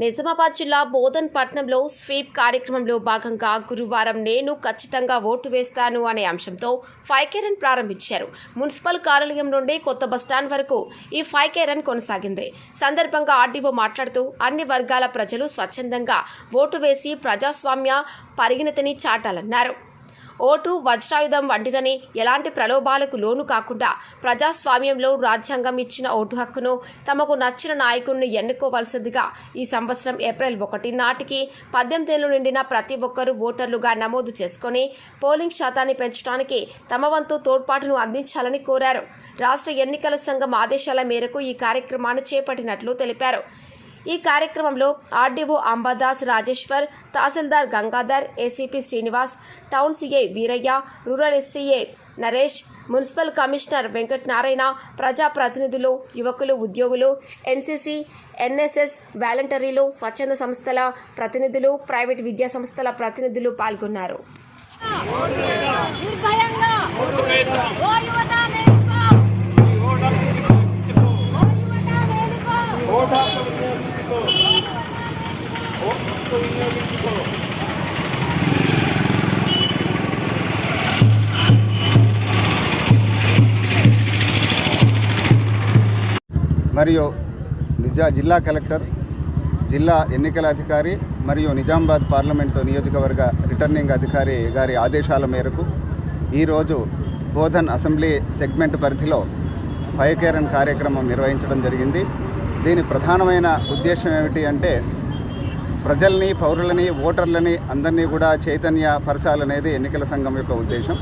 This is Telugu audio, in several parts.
నిజామాబాద్ జిల్లా బోధన్ పట్నంలో స్వీప్ కార్యక్రమంలో భాగంగా గురువారం నేను ఖచ్చితంగా ఓటు వేస్తాను అనే అంశంతో ఫైకే రన్ ప్రారంభించారు. మున్సిపల్ కార్యాలయం నుండి కొత్త బస్టాండ్ వరకు ఈ ఫైకేరన్ కొనసాగింది. సందర్భంగా ఆర్డీఓ మాట్లాడుతూ అన్ని వర్గాల ప్రజలు స్వచ్ఛందంగా ఓటు వేసి ప్రజాస్వామ్య పరిగణతని చాటాలన్నారు. ఓటు వజ్రాయుధం వంటిదని ఎలాంటి ప్రలోభాలకు లోను కాకుండా ప్రజాస్వామ్యంలో రాజ్యాంగం ఇచ్చిన ఓటు హక్కును తమకు నచ్చిన నాయకుడిని ఎన్నుకోవాల్సిందిగా ఈ సంవత్సరం ఏప్రిల్ ఒకటి నాటికి పద్దెనిమిదేళ్ళు నిండిన ప్రతి ఒక్కరూ ఓటర్లుగా నమోదు చేసుకొని పోలింగ్ శాతాన్ని పెంచడానికి తమ వంతు తోడ్పాటును అందించాలని కోరారు. రాష్ట్ర ఎన్నికల సంఘం ఆదేశాల మేరకు ఈ కార్యక్రమాన్ని చేపట్టినట్లు తెలిపారు. ఈ కార్యక్రమంలో RDO Ambadas Rajeshwar tahsildar Gangadhar ACP Srinivas town CA Veeraiah rural SCA Naresh municipal commissioner Venkat Narayana ప్రజాప్రతినిధులు యువకులు ఉద్యోగులు ఎన్సీసీ ఎన్ఎస్ఎస్ వాలంటరీలు స్వచ్ఛంద సంస్థల ప్రతినిధులు ప్రైవేట్ విద్యా సంస్థల ప్రతినిధులు పాల్గొన్నారు. మరియు నిజా జిల్లా కలెక్టర్ జిల్లా ఎన్నికల అధికారి మరియు నిజామాబాద్ పార్లమెంటు నియోజకవర్గ రిటర్నింగ్ అధికారి గారి ఆదేశాల మేరకు ఈరోజు బోధన్ అసెంబ్లీ సెగ్మెంట్ పరిధిలో పైకేరన్ కార్యక్రమం నిర్వహించడం జరిగింది. దీని ప్రధానమైన ఉద్దేశం ఏమిటి అంటే ప్రజల్ని పౌరులని ఓటర్లని అందరినీ కూడా చైతన్యపరచాలనేది ఎన్నికల సంఘం యొక్క ఉద్దేశం.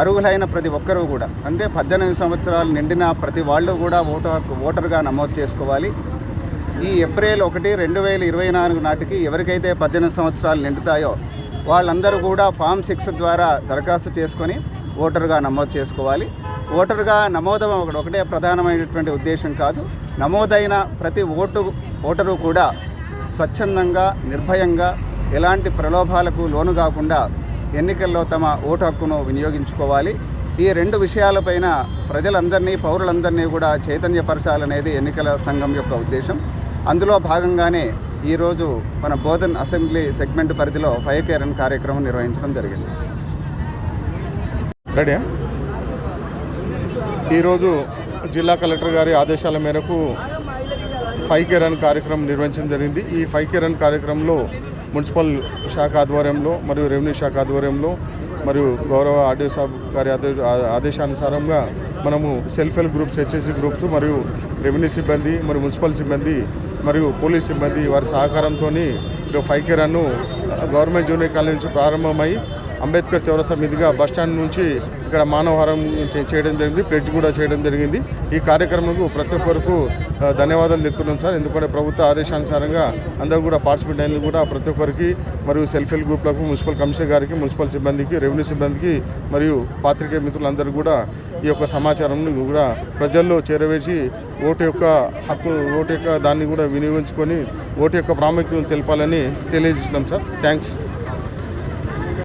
అర్హులైన ప్రతి ఒక్కరూ కూడా. అంటే పద్దెనిమిది సంవత్సరాలు నిండిన ప్రతి వాళ్ళు కూడా ఓటు హక్కు ఓటర్గా నమోదు చేసుకోవాలి. ఈ ఏప్రిల్ ఒకటి రెండు వేల ఇరవై నాలుగు నాటికి ఎవరికైతే పద్దెనిమిది సంవత్సరాలు నిండుతాయో వాళ్ళందరూ కూడా ఫామ్ సిక్స్ ద్వారా దరఖాస్తు చేసుకొని ఓటర్గా నమోదు చేసుకోవాలి. ఓటర్గా నమోదం ఒకటి ఒకటే ప్రధానమైనటువంటి ఉద్దేశం కాదు. నమోదైన ప్రతి ఓటు ఓటరు కూడా స్వచ్ఛందంగా నిర్భయంగా ఎలాంటి ప్రలోభాలకు లోను కాకుండా ఎన్నికల్లో తమ ఓటు హక్కును వినియోగించుకోవాలి. ఈ రెండు విషయాలపైన ప్రజలందరినీ పౌరులందరినీ కూడా చైతన్యపరచాలనేది ఎన్నికల సంఘం యొక్క ఉద్దేశం. అందులో భాగంగానే ఈరోజు మన బోధన్ అసెంబ్లీ సెగ్మెంట్ పరిధిలో ఫైవ్ కేరన్ కార్యక్రమం నిర్వహించడం జరిగింది. రెడీ ఈరోజు జిల్లా కలెక్టర్ గారి ఆదేశాల మేరకు ఫైవ్ కేరన్ కార్యక్రమం నిర్వహించడం జరిగింది. ఈ ఫైవ్ కేరన్ కార్యక్రమంలో మున్సిపల్ శాఖ ఆధ్వర్యంలో మరియు రెవెన్యూ శాఖ ఆధ్వర్యంలో మరియు గౌరవ ఆర్డీఓ సాబ్ గారి ఆదేశానుసారంగా మనము self help groups HSC groups మరియు రెవెన్యూ సిబ్బంది మరియు మున్సిపల్ సిబ్బంది మరియు పోలీస్ సిబ్బంది వారి సహకారంతో five K run government junior college నుంచి ప్రారంభమై అంబేద్కర్ చౌరస్తా మీదుగా బస్టాండ్ నుంచి ఇక్కడ మానవహారం చేయడం జరిగింది ప్లెడ్జ్ కూడా చేయడం జరిగింది. ఈ కార్యక్రమంకు ప్రతి ఒక్కరికి ధన్యవాదాలు తెలుపుతున్నాం సార్. ఎందుకంటే ప్రభుత్వ ఆదేశానుసారంగా అందరూ కూడా పార్టిసిపేట్ అయిన కూడా ప్రతి ఒక్కరికి మరియు సెల్ఫ్ హెల్ప్ గ్రూప్లకు మున్సిపల్ కమిషనర్ గారికి మున్సిపల్ సిబ్బందికి రెవెన్యూ సిబ్బందికి మరియు పాత్రికేయ మిత్రులందరూ కూడా ఈ యొక్క సమాచారం కూడా ప్రజల్లో చేరవేసి ఓటు యొక్క హక్కు ఓటు యొక్క దాన్ని కూడా వినియోగించుకొని ఓటు యొక్క ప్రాముఖ్యతను తెలపాలని తెలియజేస్తున్నాం సార్. థ్యాంక్స్